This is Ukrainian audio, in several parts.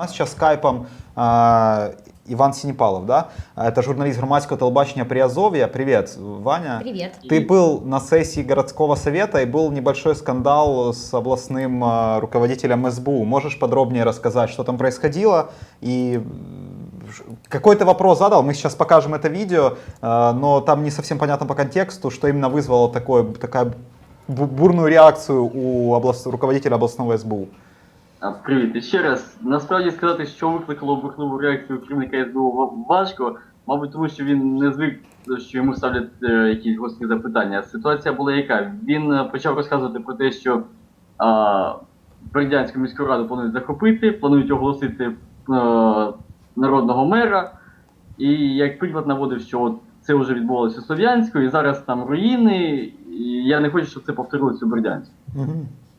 У нас сейчас скайпом а, Иван Синепалов, да? А, Это журналист громадского телебачения Приазовья. Привет, Ваня. Привет. Ты был на сессии городского совета и был небольшой скандал с областным а, руководителем СБУ. Можешь подробнее рассказать, что там происходило? И какой-то вопрос задал, мы сейчас покажем это видео, а, но там не совсем понятно по контексту, что именно вызвало такое, такая бу- бурную реакцію у облас... руководителя обласного СБУ. А, Привіт, і ще раз. Насправді сказати, що викликало бурхливу реакцію керівника СБУ важко, мабуть, тому що він не звик, що йому ставлять е, якісь гострі запитання. Ситуація була яка? Він е, почав розказувати про те, що а, Бердянську міську раду планують захопити, планують оголосити е, народного мера. І як приклад наводив, що от це вже відбувалося у Слов'янську, і зараз там руїни, і я не хочу, щоб це повторилося у Бердянську.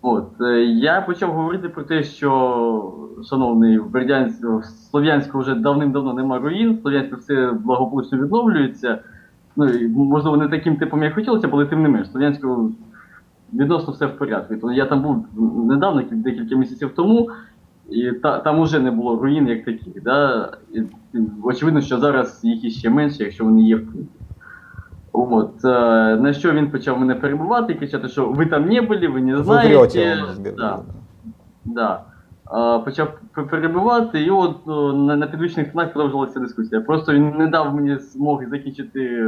От е, я почав говорити про те, що шановний в Бердянську в Слов'янську вже давним-давно нема руїн, Слов'янську все благополучно відновлюється. Ну і можливо не таким типом, як хотілося, але тим не менш, Слов'янську відносно все в порядку. Тому я там був недавно, кіль- декілька місяців тому, і та, там уже не було руїн як таких. Да? І, очевидно, що зараз їх іще менше, якщо вони є в принципі. От, е, на що він почав мене перебувати і кричати, що ви там не були, ви не знаєте. врете, да, да. Почав п- перебивати, і от на, на підвищених тонах продовжилася дискусія. Просто він не дав мені змоги закінчити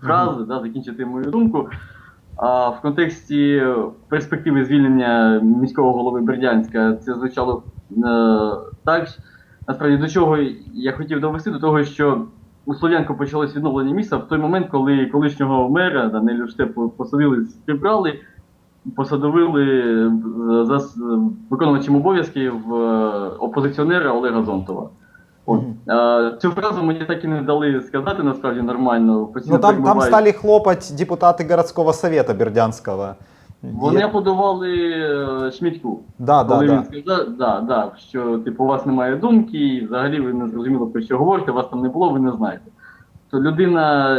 фразу, да, закінчити мою думку. А в контексті перспективи звільнення міського голови Бердянська це звучало е, так. Насправді до чого я хотів довести, до того, що у Слов'янку почалось відновлення міста в той момент, коли колишнього мера Данилю Штепу посадили, прибрали, посадовили е, за виконувачем обов'язків е, опозиціонера Олега Зонтова. От. Е, Цю фразу мені так і не дали сказати насправді нормально. постійно Ну там, там стали хлопать депутаты городского совета Бердянского. Вони подавали аплодували е, Да, да, Коли да. він сказав, да, да, що типу, у вас немає думки, і взагалі ви не зрозуміло про що говорите, вас там не було, ви не знаєте. То людина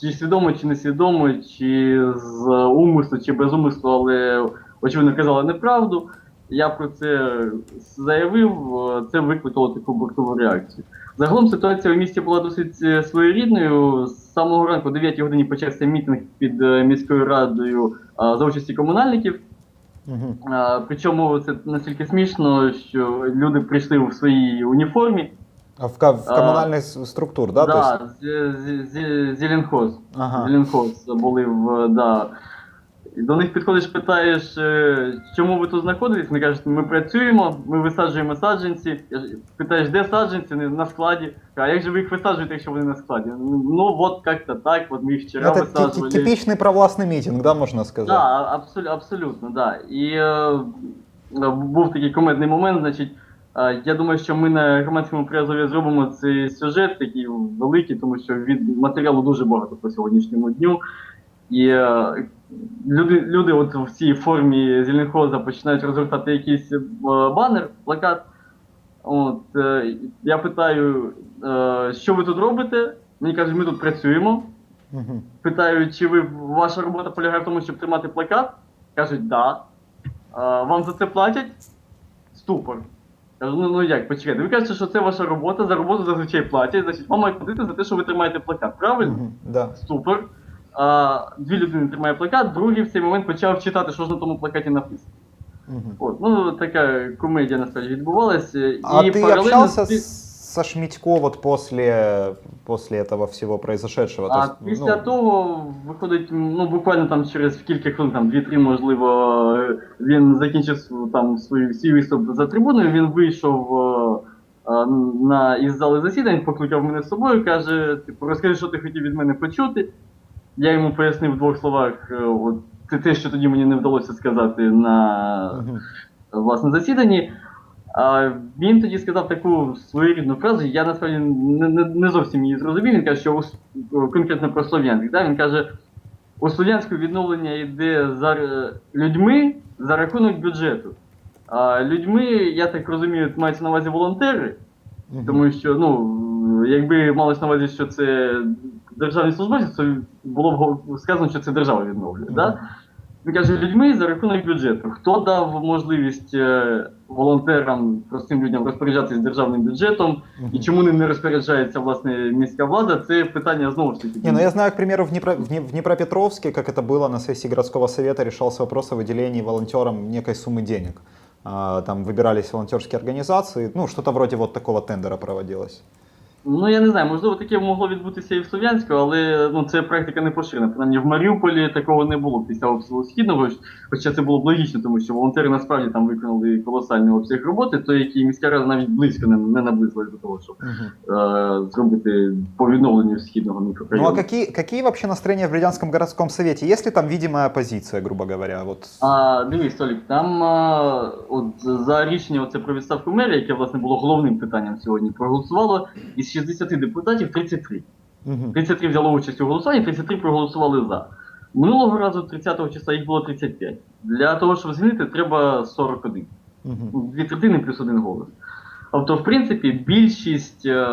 чи свідомо, чи не свідомо, чи з умислу, чи без умислу, але очевидно казала неправду. Я про це заявив, це викликало таку бурхливу реакцію. Загалом ситуація в місті була досить е, своєрідною. З самого ранку, о 9 годині, почався мітинг під е, міською радою за участі комунальників. А, причому це настільки смішно, що люди прийшли в своїй уніформі. А В, в с- структур, да? то да, есть? з, з, з, Ага. Зеленхоз були в. Да. І до них підходиш, питаєш, е, чому ви тут знаходитесь? Вони кажуть, ми працюємо, ми висаджуємо саджанці. Я ж- Питаєш, де саджанці? Вони на складі. А як же ви їх висаджуєте, якщо вони на складі? Ну, от як-то так, от ми їх вчора Это ти- висаджували. ти- типичный провластный митинг, да, можно сказать? Да, абсолютно, абсолютно, да. І е, був такий комедний момент, значить. е, Я думаю, що ми на громадському приязові зробимо цей сюжет такий великий, тому що від матеріалу дуже багато по сьогоднішньому дню. І е, люди, люди от в цій формі зеленхоза починають розгортати якийсь е, банер, плакат. От, е, я питаю, е, що ви тут робите? Мені кажуть, ми тут працюємо. Мгм. Питаю, чи ви ваша робота полягає в тому, щоб тримати плакат? Кажуть, да. А, вам за це платять? Ступор. Кажу, ну, ну як, почекайте, ви кажете, що це ваша робота, за роботу зазвичай платять, значить вам мають платити за те, що ви тримаєте плакат, правильно? Мгм. Да. Ступор. А, дві людини тримає плакат, другий в цей момент почав читати, що ж на тому плакаті написано. Мгм. От, ну така комедія насправді відбувалася. А і ты паралельно общался з со Шмитько вот после, после этого всего произошедшего? То А есть, після ну, того виходить, ну буквально там через кілька хвилин, там 2-3, можливо, він закінчив там свій, свій виступ за трибуною, він вийшов е, е, на із зали засідань, покликав мене з собою, каже: типу, розкажи, що ти хотів від мене почути. Я йому пояснив в двох словах, е, от те, що тоді мені не вдалося сказати на власне засіданні. А він тоді сказав таку своєрідну фразу, я насправді не, не, не зовсім її зрозумів. Він каже, що у, конкретно про Слов'янськ. Да? Він каже, у Слов'янську відновлення йде за людьми за рахунок бюджету. А людьми, я так розумію, мається на увазі волонтери, тому що, ну, якби малось на увазі, що це державні службовці, то було б го- сказано, що це держава відновлює. Да? він каже, людьми за рахунок бюджету. Хто дав можливість е, волонтерам, простим людям розпоряджатися державним бюджетом, і чому ним не розпоряджається власне міська влада? Це питання знову ж таки. Не, ну я знаю, к примеру, в, Днепро- в Дне- в Днепропетровске, как это было на сессии городского совета, решался вопрос о выделении волонтерам некой суммы денег. А, Там выбирались волонтерские организации, ну, что-то вроде вот такого тендера проводилось. Ну я не знаю, можливо, таке могло відбутися і в Слов'янську, але ну це практика не поширена. Принаймні в Маріуполі такого не було після обстрілу східного. Хоча це було б логічно, тому що волонтери насправді там виконали колосальний обсяг роботи, то які міська рада навіть близько не, не наблизилась до того, щоб Мгм. е, зробити по відновленню східного Ну мікрорайону. а какие, какие вообще настроения в Бердянском городском совете? Есть ли там видимая оппозиция, грубо говоря? Вот. А, дивись, Толік, там а, от за рішення оце про відставку мерія, яке власне було головним питанням сьогодні, проголосувало із 60 депутатів 33. 33 взяло участь у голосуванні, 33 проголосували за. Минулого разу, 30 числа, їх було 35. Для того, щоб змінити, треба 41. Ну, Дві третини плюс один голос. Тобто, в принципі, більшість, е,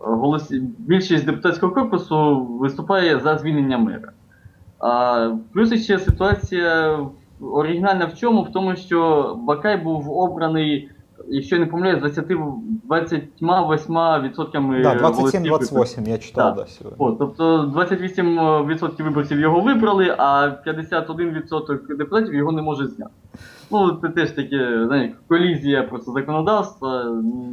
голосів, більшість депутатського корпусу виступає за звільнення мера. А, плюс ще ситуація оригінальна в чому? В тому, що Бакай був обраний, якщо я не помиляюсь, 20, 28% Да, 27-28, я читав, Да. да, сегодня. О, тобто 28% виборців його вибрали, а 51% депутатів його не може зняти. Ну, це теж таке, знаєте, колізія просто законодавства,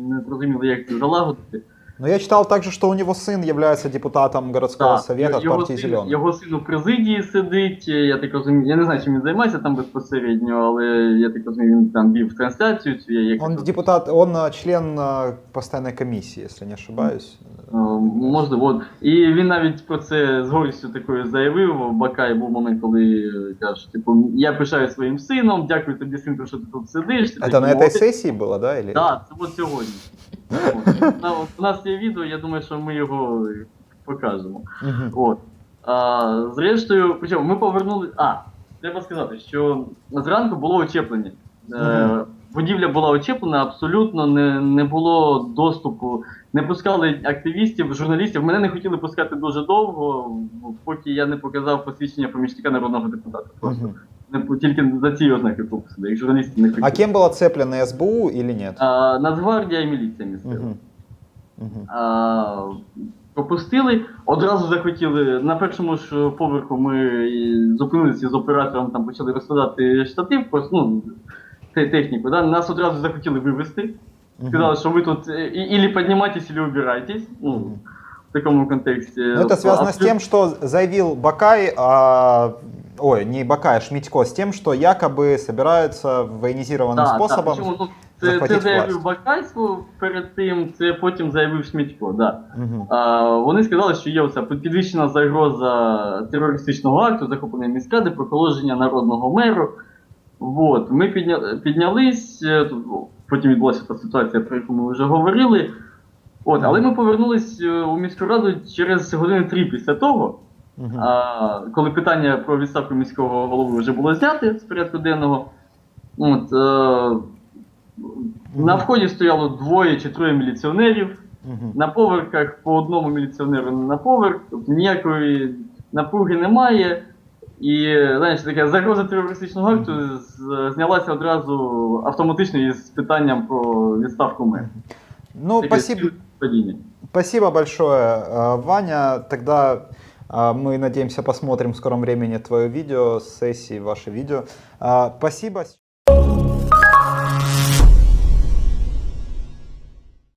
не зрозуміло, як це залагодити. Но я читал также, что у него сын является депутатом городского Так, совета от його партии син, Зеленых. його син у президії сидить, я так розумію, я не знаю, чим він займається там безпосередньо, але я так розумію, він там вів трансляцію цю, я як Он це- депутат, он а, член а, постоянной комиссии, если не ошибаюсь. Е, Можливо, от. І він навіть про це з горістю такою заявив. Бакай був момент, коли е, каже, типу, я пишаю своїм сином, дякую тобі, синку, що ти тут сидиш. Ти Это такий на этой молодець. сессии было, да? Или... Так, це от сьогодні. От. На- от У нас є відео, я думаю, що ми його покажемо. Мгм. От. А, зрештою, причому ми повернули. А, треба сказати, що зранку було очеплення. Е, Мгм. будівля була очеплена, абсолютно не, не було доступу. Не пускали активістів, журналістів. Мене не хотіли пускати дуже довго, поки я не показав посвідчення помічника народного депутата. Просто не тільки за ці ознаки пропустили, як журналістів не хотіли. А кем было цеплено СБУ нет? А, Нацгвардія і міліція місцева. Мгм. Мгм. А, пропустили, одразу захотіли. На першому ж поверху ми і зупинилися з оператором, там почали розкладати штатив, просто, ну, те- техніку. Да? Нас одразу захотіли вивезти. Мгм. Сказали, що ви тут е, і- ілі піднімайтесь, ілі убирайтесь. Ну, Мгм. в такому контексті. Ну, это связано с Абсолютно- тем, что заявил Бакай, а, ой, не Бакай, а Шмитько, с тем, что якобы собираются военизированным Так, способом. так, причому, ну, це, це заявив. Бакайську перед тим, це потім заявив Шмітько. Да. Мгм. А, вони сказали, що є оця підвищена загроза терористичного акту, захоплення міськради, про положення народного меру. Вот. Ми підня... піднялись, е, потім відбулася та ситуація, про яку ми вже говорили. От, але ми повернулись е, у міську раду через години три після того, Мгм. а, коли питання про відставку міського голови вже було зняте з порядку денного. От, е, на вході стояло двоє чи троє міліціонерів. Мгм. На поверхах по одному міліціонеру на поверх, тобто ніякої напруги немає. І знаєш, така загроза терористичного акту з- знялася одразу автоматично із питанням про відставку мера. Ну, Таке спасибо, падіння. спасибо большое, э, Ваня. Тогда э, мы, надеемся, посмотрим в скором времени твое видео с сессии, ваше видео. Э, Спасибо.